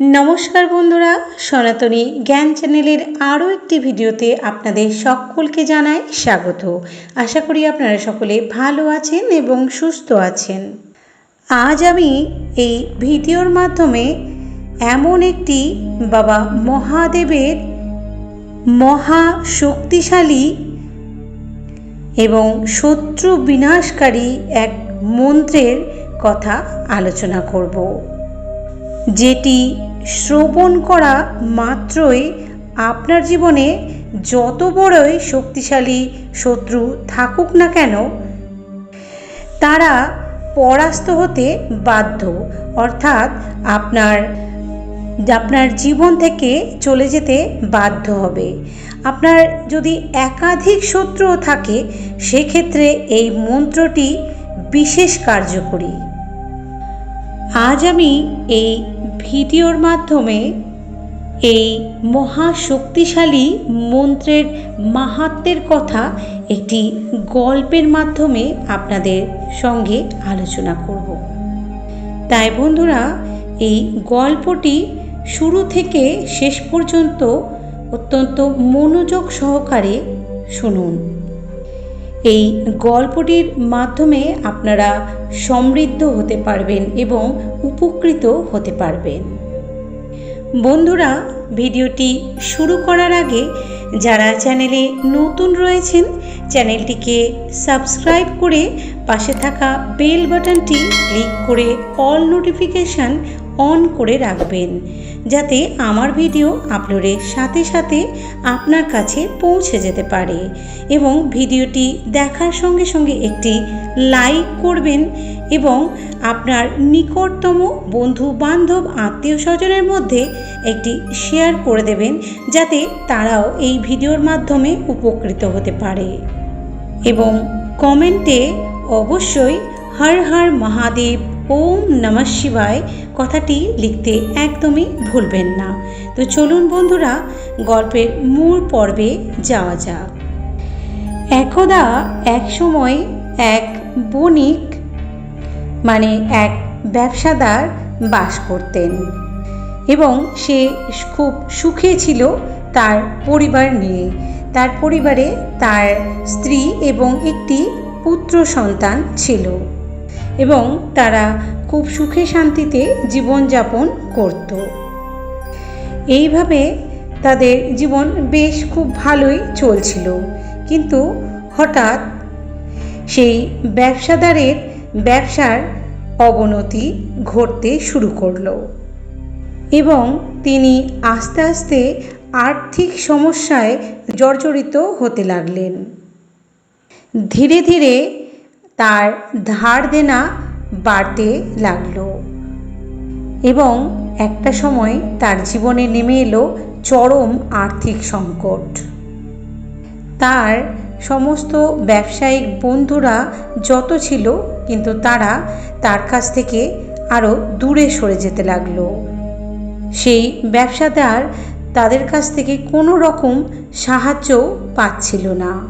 নমস্কার বন্ধুরা, সনাতনী জ্ঞান চ্যানেলের আরও একটি ভিডিওতে আপনাদের সকলকে জানাই স্বাগত। আশা করি আপনারা সকলে ভালো আছেন এবং সুস্থ আছেন। আজ আমি এই ভিডিওর মাধ্যমে এমন একটি বাবা মহাদেবের মহা শক্তিশালী এবং শত্রু বিনাশকারী এক মন্ত্রের কথা আলোচনা করব। যেটি শ্রবণ করা মাত্রই আপনার জীবনে যত বড়ই শক্তিশালী শত্রু থাকুক না কেন, তারা পরাস্ত হতে বাধ্য। অর্থাৎ আপনার আপনার জীবন থেকে চলে যেতে বাধ্য হবে। আপনার যদি একাধিক শত্রু থাকে, সেক্ষেত্রে এই মন্ত্রটি বিশেষ কার্যকরী। আজ আমি এই ভিডিওর মাধ্যমে এই মহা শক্তিশালী মন্ত্রের মাহাত্মের কথা একটি গল্পের মাধ্যমে আপনাদের সঙ্গে আলোচনা করব। তাই বন্ধুরা, এই গল্পটি শুরু থেকে শেষ পর্যন্ত অত্যন্ত মনোযোগ সহকারে শুনুন। এই গল্পটির মাধ্যমে আপনারা সমৃদ্ধ হতে পারবেন এবং উপকৃত হতে পারবেন। বন্ধুরা, ভিডিওটি শুরু করার আগে যারা চ্যানেলে নতুন রয়েছেন, চ্যানেলটিকে সাবস্ক্রাইব করে পাশে থাকা বেল বাটনটি ক্লিক করে অল নোটিফিকেশান অন করে রাখবেন, যাতে আমার ভিডিও আপলোডের সাথে সাথে আপনার কাছে পৌঁছে যেতে পারে এবং ভিডিওটি দেখার সঙ্গে সঙ্গে একটি লাইক করবেন এবং আপনার নিকটতম বন্ধু বান্ধব আত্মীয় স্বজনের মধ্যে একটি শেয়ার করে দেবেন, যাতে তারাও এই ভিডিওর মাধ্যমে উপকৃত হতে পারে। এবং কমেন্টে অবশ্যই হর হর মহাদেব ওম নমঃ শিবায়। কথাটি লিখতে একদমই ভুলবেন না। তো চলুন বন্ধুরা, গল্পের মূল পর্বে যাওয়া যাক। একদা এক সময় এক বণিক মানে এক ব্যবসাদার বাস করতেন এবং সে খুব সুখে ছিল তার পরিবার নিয়ে। তার পরিবারে তার স্ত্রী এবং একটি পুত্র সন্তান ছিল। এবং তারা খুব সুখে শান্তিতে জীবনযাপন করত। এইভাবে তাদের জীবন বেশ খুব ভালোই চলছিল। কিন্তু হঠাৎ সেই ব্যবসাদারের ব্যবসার অবনতি ঘটতে শুরু করল এবং তিনি আস্তে আস্তে আর্থিক সমস্যায় জর্জরিত হতে লাগলেন। ধীরে ধীরে তার ধার দেনা বাড়তে লাগল। এবং একটা সময় তার জীবনে নেমে এলো চরম আর্থিক সংকট। তার সমস্ত ব্যবসায়িক বন্ধুরা যত ছিল, কিন্তু তারা তার কাছ থেকে আরও দূরে সরে যেতে লাগল। সেই ব্যবসাদার তাদের কাছ থেকে কোনো রকম সাহায্য পাচ্ছিল না।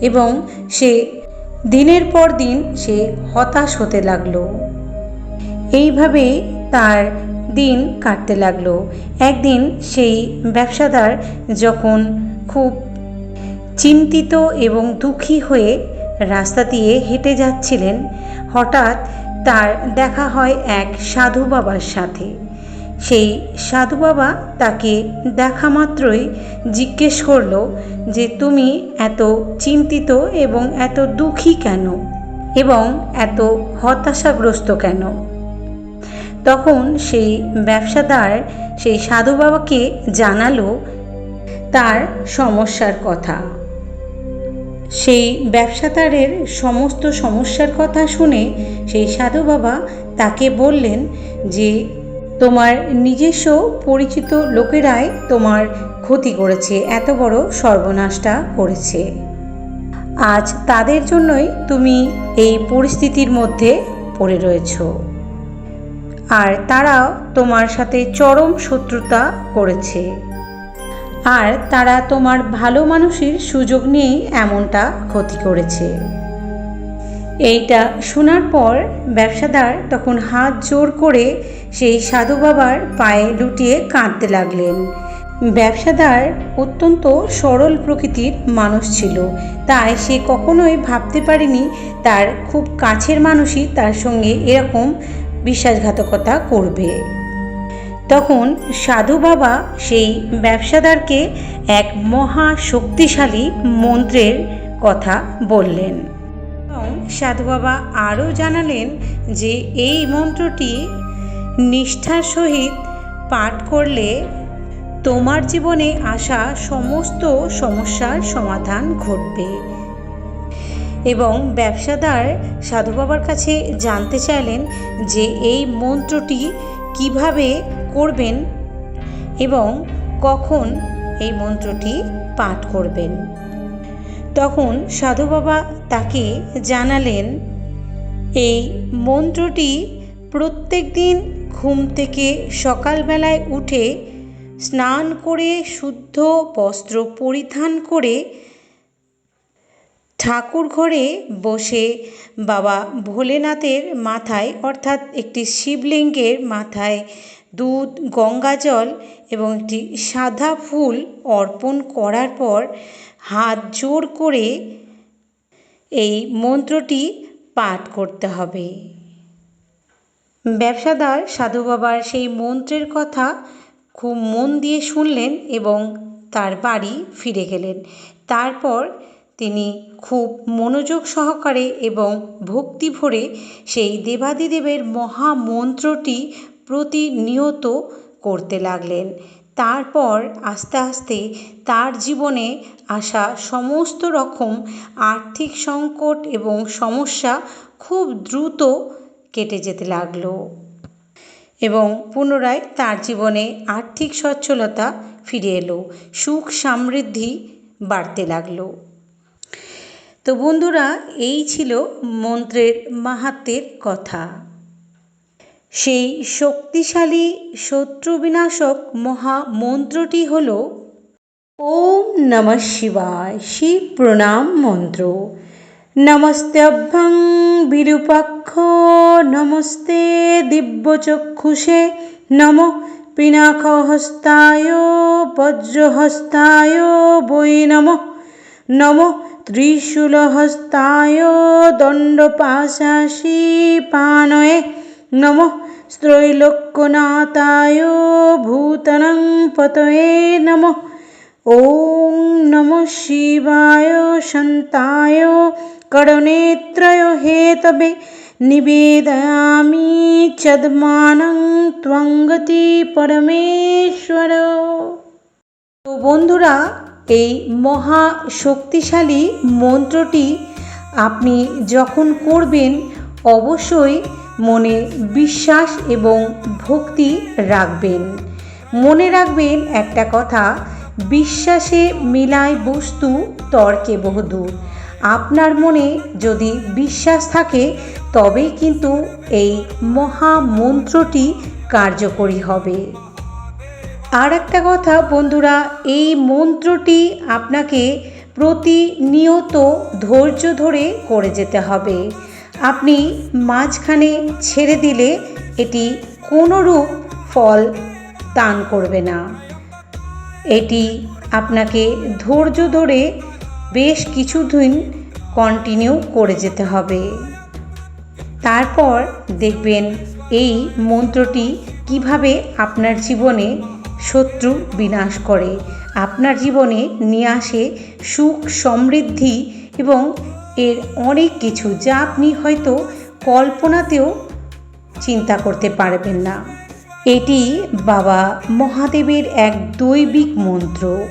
এবং সে দিনের পর দিন সে হতাশ হতে লাগল। এইভাবে তার দিন কাটতে লাগল। একদিন সেই ব্যবসাদার যখন খুব চিন্তিত এবং দুঃখী হয়ে রাস্তা দিয়ে হেঁটে যাচ্ছিলেন, হঠাৎ তার দেখা হয় এক সাধু বাবার সাথে। সেই সাধু বাবা তাকে দেখা মাত্রই জিজ্ঞেস করল যে, তুমি এত চিন্তিত এবং এত দুঃখী কেন এবং এত হতাশাগ্রস্ত কেন? তখন সেই ব্যবসাদার, সেই সাধু বাবাকে জানালো তার সমস্যার কথা। সেই ব্যবসাদারের সমস্ত সমস্যার কথা শুনে সেই সাধু বাবা তাকে বললেন যে তোমার নিজস্ব পরিচিত লোকেরাই তোমার ক্ষতি করেছে, এত বড় সর্বনাশটা করেছে। আজ তাদের জন্যই তুমি এই পরিস্থিতির মধ্যে পড়ে রয়েছ। আর তারাও তোমার সাথে চরম শত্রুতা করেছে। আর তারা তোমার ভালো মানুষের সুযোগ নিয়েই এমনটা ক্ষতি করেছে। এইটা শোনার পর ব্যবসাদার তখন হাত জোর করে সেই সাধু বাবার পায়ে লুটিয়ে কাঁদতে লাগলেন। ব্যবসাদার অত্যন্ত সরল প্রকৃতির মানুষ ছিল। তাই সে কখনোই ভাবতে পারেনি তার খুব কাছের মানুষই তার সঙ্গে এরকম বিশ্বাসঘাতকতা করবে। তখন সাধু বাবা সেই ব্যবসাদারকে এক মহা শক্তিশালী মন্ত্রের কথা বললেন। এবং সাধু বাবা আরও জানালেন যে এই মন্ত্রটি নিষ্ঠার সহিত পাঠ করলে তোমার জীবনে আসা সমস্ত সমস্যার সমাধান ঘটবে। এবং ব্যবসাদার সাধু বাবার কাছে জানতে চাইলেন যে এই মন্ত্রটি কীভাবে করবেন এবং কখন এই মন্ত্রটি পাঠ করবেন। তখন সাধু বাবা তাকে জানালেন, এই মন্ত্রটি প্রত্যেক দিন ঘুম থেকে সকালবেলায় উঠে স্নান করে শুদ্ধ বস্ত্র পরিধান করে ঠাকুর ঘরে বসে বাবা ভোলেনাথের মাথায়, অর্থাৎ একটি শিবলিঙ্গের মাথায় দুধ গঙ্গাজল এবং একটি সাদা ফুল অর্পণ করার পর হাত জোর করে এই মন্ত্রটি পাঠ করতে হবে। ব্যবসাদার সাধু বাবার সেই মন্ত্রের কথা খুব মন দিয়ে শুনলেন এবং তার বাড়ি ফিরে গেলেন। তারপর তিনি খুব মনোযোগ সহকারে এবং ভক্তি ভরে সেই দেবাদিদেবের মহামন্ত্রটি প্রতিনিয়ত করতে লাগলেন। তারপর আস্তে আস্তে তার জীবনে আসা সমস্ত রকম আর্থিক সংকট এবং সমস্যা খুব দ্রুত কেটে যেতে লাগল এবং পুনরায় তার জীবনে আর্থিক সচ্ছলতা ফিরে এলো, সুখ সমৃদ্ধি বাড়তে লাগল। তো বন্ধুরা, এই ছিল মন্ত্রের মাহাত্মের কথা। সেই শক্তিশালী শত্রু বিনাশক মহা মন্ত্রটি হল ওম নমঃ শিবায়, শিব প্রণাম মন্ত্র। নমস্তেভ্যং বিরূপাক্ষ, নমস্তে দিব্যচক্ষুষে নম পিনাকহস্তায়, বজ্রহস্তায় বৈ নম নম ত্রিশূলহস্তায় দণ্ডপাশাসী পানয়ে নম স্ত্রৈলোক্যনাথায় ভূতনং পতয়ে নম ॐ नमः शिवाय शन्ताय करणेत्रय हेतवे নিবেদয়ামি চদমানং ত্বঙ্গতি পরমেশ্বর তো বন্ধুরা এই মহা শক্তিশালী মন্ত্রটি আপনি যখন করবেন অবশ্যই মনে বিশ্বাস এবং ভক্তি রাখবেন। মনে রাখবেন একটা কথা, বিশ্বাসে মিলায় বস্তু, তর্কে বহুদূর। আপনার মনে যদি বিশ্বাস থাকে তবেই কিন্তু এই মহামন্ত্রটি কার্যকরী হবে। আর একটা কথা, বন্ধুরা, এই মন্ত্রটি আপনাকে প্রতিনিয়ত ধৈর্য ধরে করে যেতে হবে। আপনি মাঝখানে ছেড়ে দিলে এটি কোনোরূপ ফল দান করবে না। এটি আপনাকে ধৈর্য ধরে বেশ কিছুদিন কন্টিনিউ করে যেতে হবে। তারপর দেখবেন এই মন্ত্রটি কীভাবে আপনার জীবনে শত্রু বিনাশ করে। আপনার জীবনে নিয়ে আসে সুখ সমৃদ্ধি এবং এর অনেক কিছু যা আপনি হয়তো কল্পনাতেও চিন্তা করতে পারবেন না। এটি বাবা মহাদেবের এক দৈবিক মন্ত্র।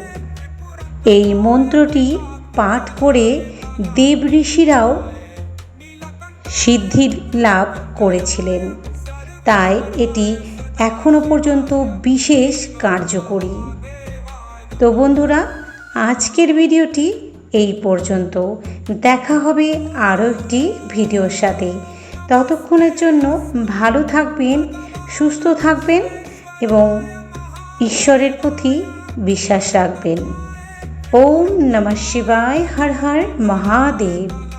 এই মন্ত্রটি পাঠ করে দেব ঋষিরাও সিদ্ধি লাভ করেছিলেন। তাই এটি এখনও পর্যন্ত বিশেষ কার্যকরী। তো বন্ধুরা, আজকের ভিডিওটি এই পর্যন্ত। দেখা হবে আরও একটি ভিডিওর সাথে। ততক্ষণের জন্য ভালো থাকবেন, সুস্থ থাকবেন এবং ঈশ্বরের প্রতি বিশ্বাস রাখবেন। ওম নমঃ শিবায়, হর হর মহাদেব।